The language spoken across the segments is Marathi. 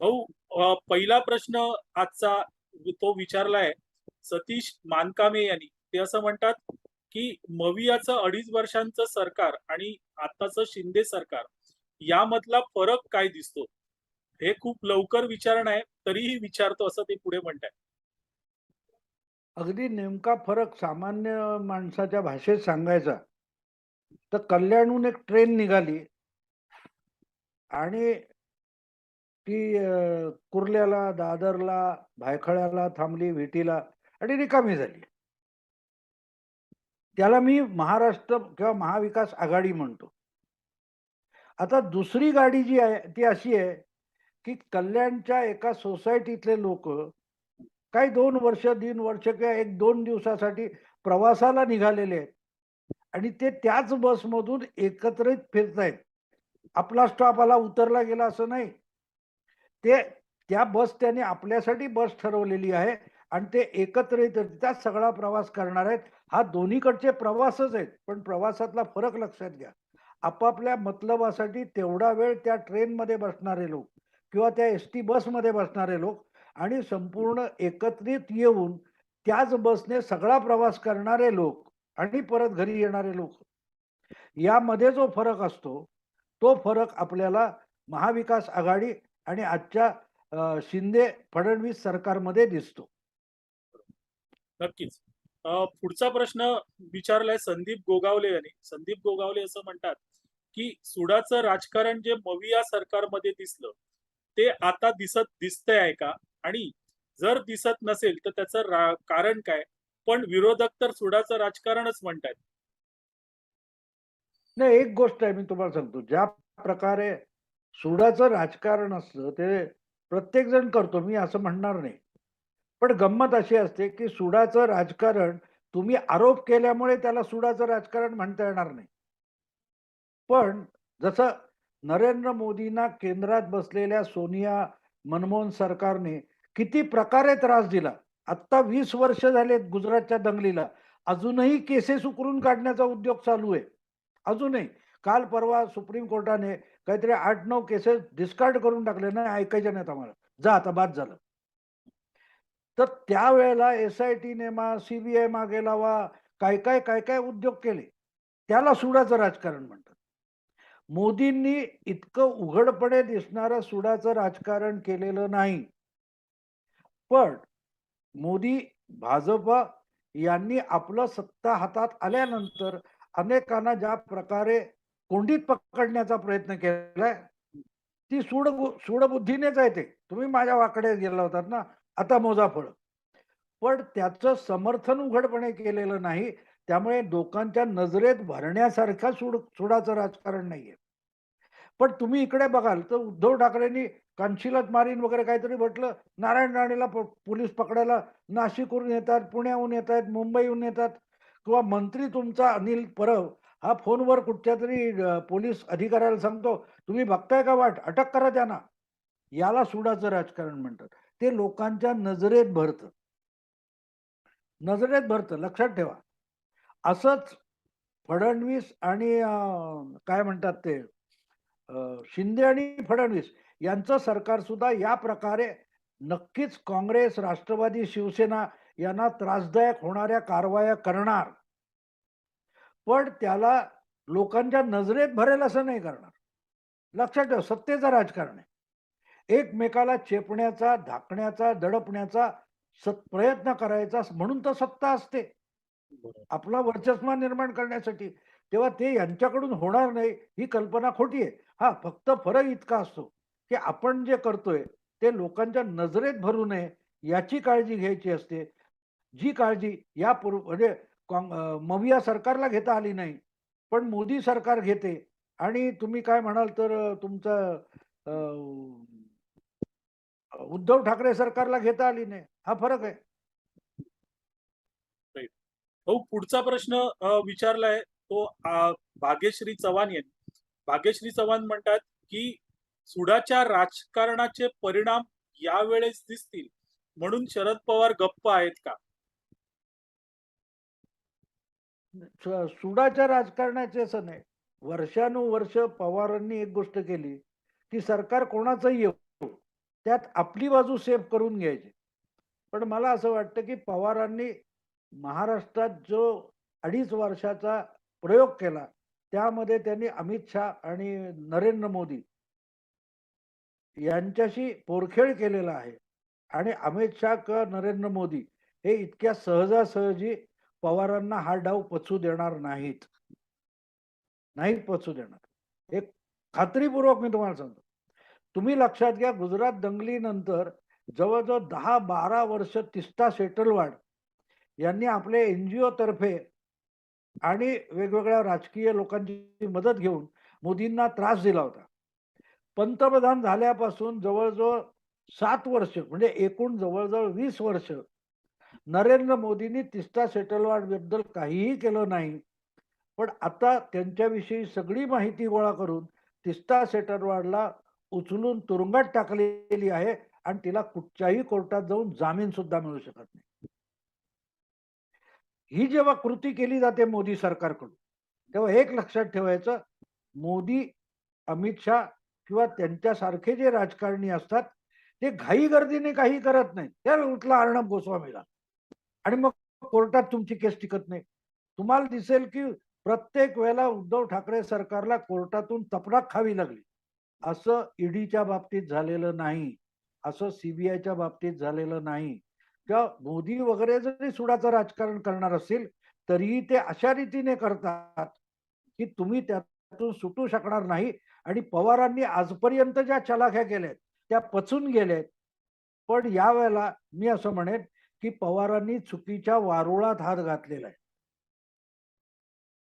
भाऊ पहिला प्रश्न आजचा तो विचारलाय सतीश मानकामे यांनी. ते असं म्हणतात की मवियाचं अडीच वर्षांचं सरकार आणि आताचं शिंदे सरकार यामधला फरक काय दिसतो? हे खूप लवकर विचारणं आहे तरीही विचारतो असं ते पुढे म्हणताय अगदी नेमका फरक सामान्य माणसाच्या भाषेत सांगायचा तर कल्याणहून एक ट्रेन निघाली. आणि ती कुर्ल्याला दादरला भायखळ्याला थांबली विटीला आणि रिकामी झाली. त्याला मी महाराष्ट्र किंवा महाविकास आघाडी म्हणतो. आता दुसरी गाडी जी आहे ती अशी आहे की कल्याणच्या एका सोसायटीतले लोक काही दोन वर्ष तीन वर्ष किंवा एक दोन दिवसासाठी प्रवासाला निघालेले आहेत. आणि ते त्याच बसमधून एकत्रित फिरतायत. आपला स्टॉप आला उतरला गेला असं नाही. ते त्या बस त्याने आपल्यासाठी बस ठरवलेली आहे आणि ते एकत्रित त्यात सगळा प्रवास करणार आहेत. हा दोन्हीकडचे प्रवासच आहेत पण प्रवासातला फरक लक्षात घ्या. आपापल्या मतलबासाठी तेवढा वेळ त्या ट्रेनमध्ये बसणारे लोक किंवा त्या एस टी बसमध्ये बसणारे लोक आणि संपूर्ण एकत्रित येऊन त्याच बसने सगळा प्रवास करणारे लोक आणि परत घरी येणारे लोक. यामध्ये जो फरक असतो तो फरक आपल्याला महाविकास आघाडी आणि आजच्या शिंदे फडणवीस सरकारमध्ये दिसतो. नक्कीच. पुढचा प्रश्न विचारलाय संदीप गोगावले यांनी. संदीप गोगावले असं म्हणतात की सुडाचं राजकारण जे मविया सरकारमध्ये दिसलं ते आता दिसत दिसतंय आहे का? आणि जर दिसत नसेल तर त्याचं कारण काय? पण विरोधक तर सुडाचं राजकारणच म्हणतात नाही एक गोष्ट आहे मी तुम्हाला सांगतो. ज्या प्रकारे सुडाचं राजकारण असतं ते प्रत्येक जण करतो मी असं म्हणणार नाही. पण गंमत अशी असते की सुडाचं राजकारण तुम्ही आरोप केल्यामुळे त्याला सुडाचं राजकारण म्हणता येणार नाही. पण जसं नरेंद्र मोदींना केंद्रात बसलेल्या सोनिया मनमोहन सरकारने किती प्रकारे त्रास दिला. आत्ता वीस वर्ष झालेत गुजरातच्या दंगलीला. अजूनही केसेस उकरून काढण्याचा उद्योग चालू आहे. अजूनही. काल परवा सुप्रीम कोर्टाने काहीतरी आठ नऊ केसेस डिस्कार्ड करून टाकले नाही ऐकायचे नाहीत आम्हाला. जा आता बाद झालं. तर त्यावेळेला एस आय टी नेमा सीबीआय मागे लावा काय काय काय काय उद्योग केले त्याला सुडाचं राजकारण म्हणतात. मोदींनी इतकं उघडपणे दिसणारं सुडाचं राजकारण केलेलं नाही. पण मोदी भाजप यांनी आपलं सत्ता हातात आल्यानंतर अनेकांना ज्या प्रकारे कोंडीत पकडण्याचा प्रयत्न केलाय. ती सूड सूडबुद्धीनेच आहे ते. तुम्ही माझ्या वाकडे गेला होतात ना आता मोजा फळ. पण त्याचं समर्थन उघडपणे केलेलं नाही त्यामुळे लोकांच्या नजरेत भरण्यासारखा सूड सुडाचं राजकारण नाहीये. पण तुम्ही इकडे बघाल तर उद्धव ठाकरेंनी कानशिलात मारीन वगैरे काहीतरी म्हटलं नारायण राणेला पोलीस पकडायला नाशिकवरून येतात पुण्याहून येतात मुंबईहून येतात किंवा मंत्री तुमचा अनिल परब हा फोनवर कुठच्या तरी पोलीस अधिकाऱ्याला सांगतो तुम्ही बघताय का वाट? अटक करा त्यांना. याला सुडाचं राजकारण म्हणतात. ते लोकांच्या नजरेत भरतं. नजरेत भरतं लक्षात ठेवा. असंच फडणवीस आणि काय म्हणतात ते शिंदे आणि फडणवीस यांचं सरकार सुद्धा या प्रकारे नक्कीच काँग्रेस राष्ट्रवादी शिवसेना यांना त्रासदायक होणाऱ्या कारवाया करणार. पण त्याला लोकांच्या नजरेत भरेल असं नाही करणार. लक्षात ठेव सत्तेचं राजकारण आहे. एकमेकाला चेपण्याचा धाकण्याचा दडपण्याचा सत प्रयत्न करायचा म्हणून तर सत्ता असते. आपला वर्चस्व निर्माण करण्यासाठी तेव्हा ते यांच्याकडून होणार नाही ही कल्पना खोटी आहे. हा फक्त फरक इतका असतो की आपण जे करतोय ते लोकांच्या नजरेत भरू नये याची काळजी घ्यायची असते. जी काळजी या पूर्व म्हणजे मविया सरकारला घेता आली नाही पण मोदी सरकार घेते. आणि तुम्ही काय म्हणाल तर तुमचं उद्धव ठाकरे सरकारला घेता आली नाही. हा फरक आहे. भाऊ पुढचा प्रश्न विचारलाय. तो भाग्यश्री चव्हाण यांनी. भाग्यश्री चव्हाण म्हणतात की सुडाच्या राजकारणाचे परिणाम यावेळेस दिसतील. म्हणून शरद पवार गप्प आहेत का? सुडाच्या राजकारणाचे असं नाही. वर्षानुवर्ष पवारांनी एक गोष्ट केली की सरकार कोणाचंही येऊ त्यात आपली बाजू सेफ करून घ्यायची. पण मला असं वाटतं की पवारांनी महाराष्ट्रात जो अडीच वर्षाचा प्रयोग केला त्यामध्ये त्यांनी अमित शहा आणि नरेंद्र मोदी यांच्याशी पोरखेळ केलेला आहे. आणि अमित शहा किंवा नरेंद्र मोदी हे इतक्या सहजासहजी पवारांना हा डाव पचू देणार नाहीत. नाहीत पचू देणार. एक खात्रीपूर्वक मी तुम्हाला सांगतो. तुम्ही लक्षात घ्या गुजरात दंगलीनंतर जवळजवळ दहा बारा वर्ष तिस्ता सेटलवाड यांनी आपले एनजीओ तर्फे आणि वेगवेगळ्या राजकीय लोकांची मदत घेऊन मोदींना त्रास दिला होता. पंतप्रधान झाल्यापासून जवळजवळ सात वर्ष म्हणजे एकूण जवळजवळ वीस वर्ष नरेंद्र मोदींनी तिस्ता सेटलवाडबद्दल काहीही केलं नाही. पण आता त्यांच्याविषयी सगळी माहिती गोळा करून तिस्ता सेटलवाडला उचलून तुरुंगात टाकलेली आहे आणि तिला कुठच्याही कोर्टात जाऊन जामीन सुद्धा मिळू शकत नाही. ही जेव्हा कृती केली जाते मोदी सरकारकडून तेव्हा एक लक्षात ठेवायचं मोदी अमित शहा किंवा त्यांच्यासारखे जे राजकारणी असतात ते घाई गर्दीने काही करत नाही त्या उठला अर्णब गोस्वामीला. आणि मग कोर्टात तुमची केस टिकत नाही. तुम्हाला दिसेल की प्रत्येक वेळेला उद्धव ठाकरे सरकारला कोर्टातून तपराक खावी लागली. असं ईडीच्या बाबतीत झालेलं नाही. असं सीबीआयच्या बाबतीत झालेलं नाही. किंवा मोदी वगैरे जरी सुडाचं राजकारण करणार असतील तरीही ते अशा रीतीने करतात की तुम्ही त्यातून सुटू शकणार नाही. आणि पवारांनी आजपर्यंत ज्या चलाख्या केल्यात त्या पचून गेल्यात. पण यावेळेला मी असं म्हणेन की पवारांनी चुकीच्या वारुळात हात घातलेला आहे.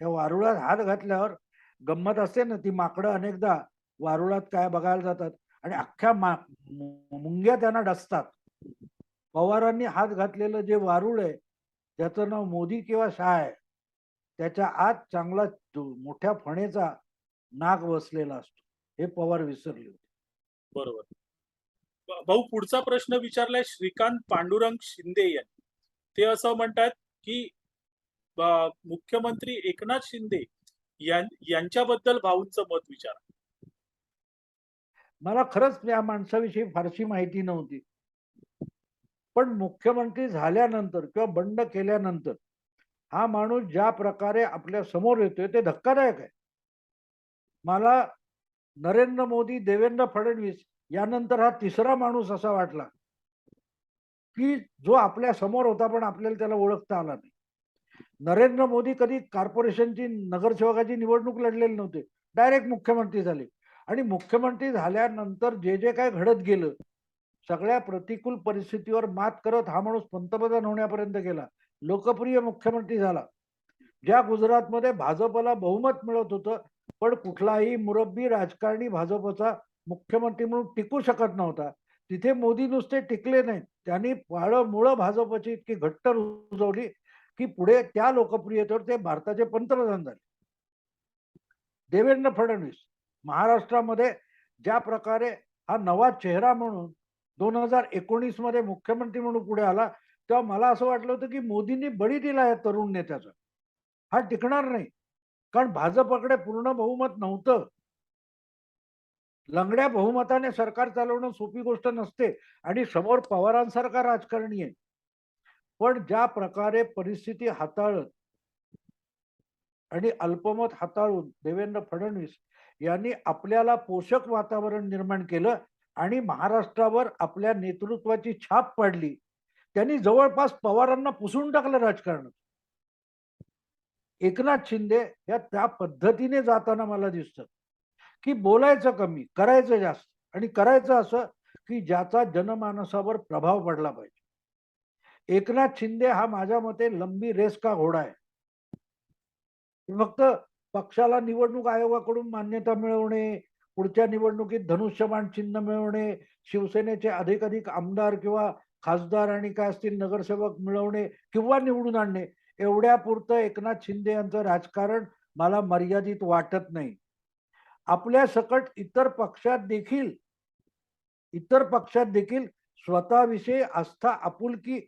त्या वारुळात हात घातल्यावर गंमत असते ना ती माकडं अनेकदा वारुळात काय बघायला जातात आणि अख्ख्या मा मुंग्या त्यांना डसतात. पवारांनी हात घातलेलं जे वारुळ आहे ज्याचं नाव मोदी किंवा शाह आहे त्याच्या आत चांगला मोठ्या फणेचा नाग बसलेला असतो. हे पवार विसरले होते. बरोबर. भाऊ पुढचा प्रश्न विचारलाय श्रीकांत पांडुरंग शिंदे यांनी. ते असं म्हणतात की मुख्यमंत्री एकनाथ शिंदे यांच्याबद्दल भाऊंचं मत विचारा. मला खरंच या माणसाविषयी फारशी माहिती नव्हती. पण मुख्यमंत्री झाल्यानंतर किंवा बंड केल्यानंतर हा माणूस ज्या प्रकारे आपल्यासमोर येतोय ते धक्कादायक आहे. मला नरेंद्र मोदी देवेंद्र फडणवीस यानंतर हा तिसरा माणूस असा वाटला की जो आपल्यासमोर होता पण आपल्याला त्याला ओळखता आला नाही. नरेंद्र मोदी कधी कॉर्पोरेशनची नगरसेवकाची निवडणूक लढलेली नव्हते. डायरेक्ट मुख्यमंत्री झाले. आणि मुख्यमंत्री झाल्यानंतर जे जे काय घडत गेलं सगळ्या प्रतिकूल परिस्थितीवर मात करत हा माणूस पंतप्रधान होण्यापर्यंत गेला. लोकप्रिय मुख्यमंत्री झाला. ज्या गुजरातमध्ये भाजपला बहुमत मिळत होतं पण कुठलाही मुरब्बी राजकारणी भाजपचा मुख्यमंत्री म्हणून टिकू शकत नव्हता. तिथे मोदी नुसते टिकले नाहीत. त्यांनी पाळं मुळं भाजपची इतकी घट्ट रुजवली की पुढे त्या लोकप्रियतेवर ते भारताचे पंतप्रधान झाले. देवेंद्र फडणवीस महाराष्ट्रामध्ये ज्या प्रकारे हा नवा चेहरा म्हणून दोन हजार एकोणीसमध्ये मुख्यमंत्री म्हणून पुढे आला तेव्हा मला असं वाटलं होतं की मोदींनी बळी दिला या तरुण नेत्याचा. हा टिकणार नाही. कारण भाजपकडे पूर्ण बहुमत नव्हतं. लंगड्या बहुमताने सरकार चालवणं सोपी गोष्ट नसते आणि समोर पवारांसारखा राजकारणी आहे. पण ज्या प्रकारे परिस्थिती हाताळत आणि अल्पमत हाताळून देवेंद्र फडणवीस यांनी आपल्याला पोषक वातावरण निर्माण केलं आणि महाराष्ट्रावर आपल्या नेतृत्वाची छाप पाडली त्यांनी जवळपास पवारांना पुसून टाकलं राजकारण. एकनाथ शिंदे या त्या पद्धतीने जाताना मला दिसतं. की बोलायचं कमी करायचं जास्त. आणि करायचं असं की ज्याचा जनमानसावर प्रभाव पडला पाहिजे. एकनाथ शिंदे हा माझ्या मते लंबी रेस का घोडा आहे? फक्त पक्षाला निवडणूक आयोगाकडून मान्यता मिळवणे पुढच्या निवडणुकीत धनुष्यबाण चिन्ह मिळवणे शिवसेनेचे अधिक अधिक आमदार किंवा खासदार आणि काय असतील नगरसेवक मिळवणे किंवा निवडून आणणे एवढ्या पुरतं एकनाथ शिंदे यांचं राजकारण मला मर्यादित वाटत नाही. आपल्या सकट इतर पक्षात देखील इतर पक्षात देखील स्वतःविषयी आस्था आपुलकी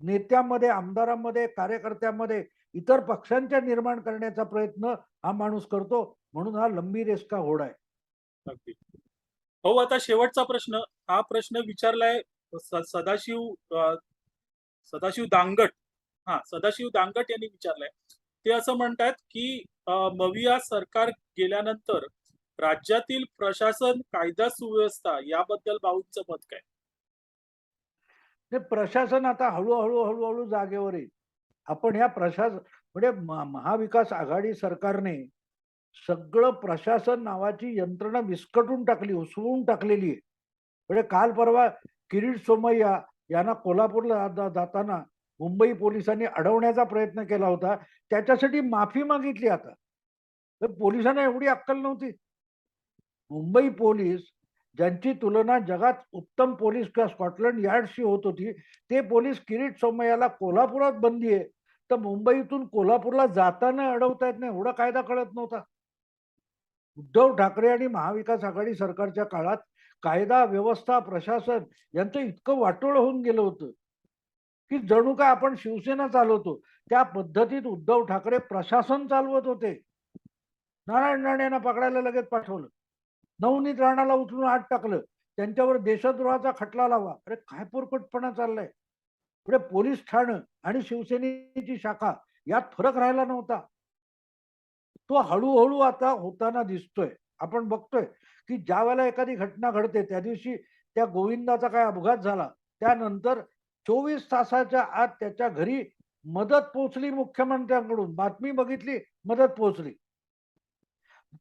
नेत्यामध्ये आमदारांमध्ये कार्यकर्त्यांमध्ये इतर पक्षांच्या निर्माण करण्याचा प्रयत्न हा माणूस करतो. म्हणून हा लंबी रेस का होड आहे हो आता शेवटचा प्रश्न. हा प्रश्न विचारलाय सदाशिव सदाशिव दांगट. हा सदाशिव दांगट यांनी विचारलाय. ते असं म्हणतात की मविया सरकार गेल्यानंतर राज्यातील प्रशासन कायदा सुव्यवस्था याबद्दल भाऊंचं मत काय? ते प्रशासन आता हळूहळू हळूहळू जागेवर येईल. आपण ह्या प्रशासन म्हणजे महाविकास आघाडी सरकारने सगळं प्रशासन नावाची यंत्रणा विस्कटून टाकली उसवून टाकलेली आहे. म्हणजे काल परवा किरीट सोमय्या यांना कोल्हापूरला जाताना मुंबई पोलिसांनी अडवण्याचा प्रयत्न केला होता. त्याच्यासाठी माफी मागितली आता. तर पोलिसांना एवढी अक्कल नव्हती. मुंबई पोलीस ज्यांची तुलना जगात उत्तम पोलीस किंवा स्कॉटलंड यार्डशी होत होती ते पोलीस किरीट सोमय्याला कोल्हापुरात बंदी आहे. तर मुंबईतून कोल्हापूरला जाताना अडवता येत नाही एवढा कायदा कळत नव्हता. उद्धव ठाकरे आणि महाविकास आघाडी सरकारच्या काळात कायदा व्यवस्था प्रशासन यांचं इतकं वाटोळ होऊन गेलं होतं. की जणू काय आपण शिवसेना चालवतो. त्या पद्धतीत उद्धव ठाकरे प्रशासन चालवत होते. नारायण राणेंना पकडायला लगेच पाठवलं. नवनीत राणाला उचलून आत टाकलं. त्यांच्यावर देशद्रोहाचा खटला लावा. अरे काय पोरकटपणा चाललाय. पुढे पोलीस ठाणं आणि शिवसेनेची शाखा यात फरक राहिला नव्हता. तो हळूहळू आता होताना दिसतोय. आपण बघतोय की ज्या वेळेला एखादी घटना घडते त्या दिवशी त्या गोविंदाचा काय अपघात झाला त्यानंतर चोवीस तासाच्या आत त्याच्या घरी मदत पोहोचली मुख्यमंत्र्यांकडून. बातमी बघितली मदत पोहोचली.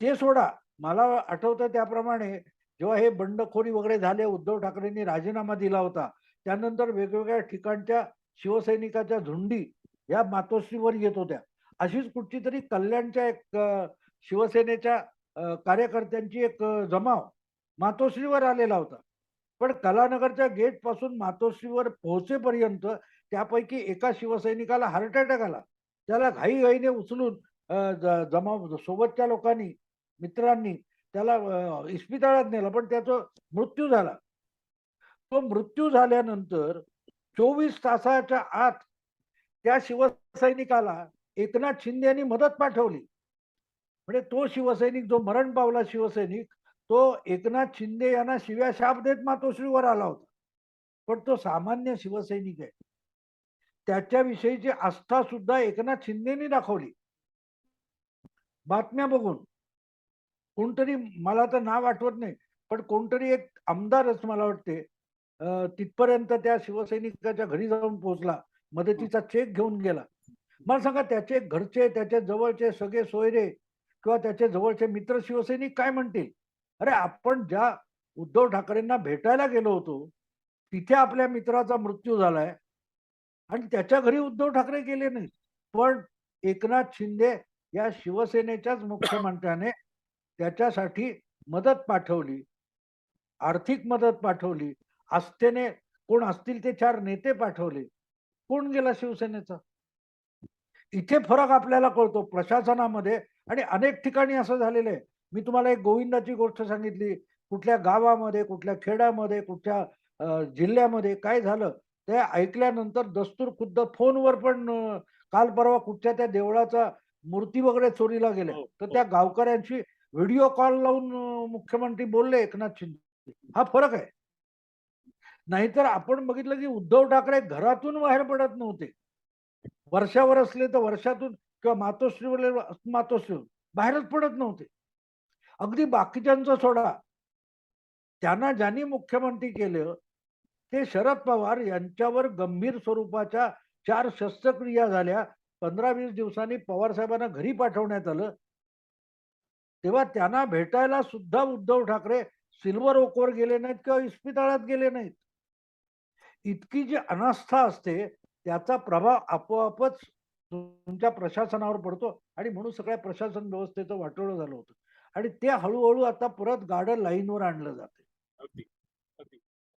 ते सोडा. मला आठवतं त्याप्रमाणे जेव्हा हे बंडखोरी वगैरे झाले उद्धव ठाकरेंनी राजीनामा दिला होता त्यानंतर वेगवेगळ्या ठिकाणच्या शिवसैनिकाच्या झुंडी या मातोश्रीवर येत होत्या. अशीच कुठची तरी कल्याणच्या एक शिवसेनेच्या कार्यकर्त्यांची एक जमाव मातोश्रीवर आलेला होता. पण कलानगरच्या गेटपासून मातोश्रीवर पोहोचेपर्यंत त्यापैकी एका शिवसैनिकाला हार्ट अटॅक आला. त्याला घाईघाईने उचलून जमा सोबतच्या लोकांनी मित्रांनी त्याला इस्पितळात नेलं पण त्याचा मृत्यू झाला. तो मृत्यू झाल्यानंतर चोवीस तासाच्या आत त्या शिवसैनिकाला एकनाथ शिंदे यांनी मदत पाठवली. म्हणजे तो शिवसैनिक जो मरण पावला शिवसैनिक तो एकनाथ शिंदे यांना शिव्या शाप देत मातोश्रीवर आला होता. पण तो सामान्य शिवसैनिक आहे. त्याच्याविषयीची आस्था सुद्धा एकनाथ शिंदेनी दाखवली. बातम्या बघून. कोणतरी मला तर नाव आठवत नाही पण कोणतरी एक आमदारच मला वाटते तिथपर्यंत त्या शिवसैनिकाच्या घरी जाऊन पोहोचला मदतीचा चेक घेऊन गेला. मला सांगा त्याचे घरचे त्याच्या जवळचे सगळे सोयरे किंवा त्याचे जवळचे मित्र शिवसैनिक काय म्हणतील? अरे आपण ज्या उद्धव ठाकरेंना भेटायला गेलो होतो तिथे आपल्या मित्राचा मृत्यू झालाय. आणि त्याच्या घरी उद्धव ठाकरे गेले नाही पण एकनाथ शिंदे या शिवसेनेच्याच मुख्यमंत्र्याने त्याच्यासाठी मदत पाठवली. आर्थिक मदत पाठवली. आस्थेने कोण असतील ते चार नेते पाठवले. कोण गेला शिवसेनेचा? इथे फरक आपल्याला कळतो प्रशासनामध्ये. आणि अनेक ठिकाणी असं झालेलं आहे. मी तुम्हाला एक गोविंदाची गोष्ट सांगितली. कुठल्या गावामध्ये कुठल्या खेड्यामध्ये कुठल्या जिल्ह्यामध्ये काय झालं ते ऐकल्यानंतर दस्तूर खुद्द फोनवर पण काल परवा कुठच्या त्या देवळाचा मूर्ती वगैरे चोरीला गेल्या हो, तर हो. त्या गावकऱ्यांशी व्हिडिओ कॉल लावून मुख्यमंत्री बोलले एकनाथ शिंदे. हा फरक आहे. नाहीतर आपण बघितलं की उद्धव ठाकरे घरातून बाहेर पडत नव्हते. वर्षावर असले तर वर्षातून किंवा मातोश्रीवर मातोश्रीवर बाहेरच पडत नव्हते. अगदी बाकीच्यांचं सोडा. त्यांना ज्यांनी मुख्यमंत्री केलं ते शरद पवार यांच्यावर गंभीर स्वरूपाच्या चार शस्त्रक्रिया झाल्या. पंधरा वीस दिवसांनी पवार साहेबांना घरी पाठवण्यात आलं. तेव्हा त्यांना भेटायला सुद्धा उद्धव ठाकरे सिल्वर ओकवर गेले नाहीत किंवा इस्पितळात गेले नाहीत. इतकी जी अनास्था असते त्याचा प्रभाव आपोआपच तुमच्या प्रशासनावर पडतो आणि म्हणून सगळ्या प्रशासन व्यवस्थेचं वाटोळं झालं होतं. आणि ते हळूहळू आता परत गार्डन लाईनवर आणलं जाते अगदी.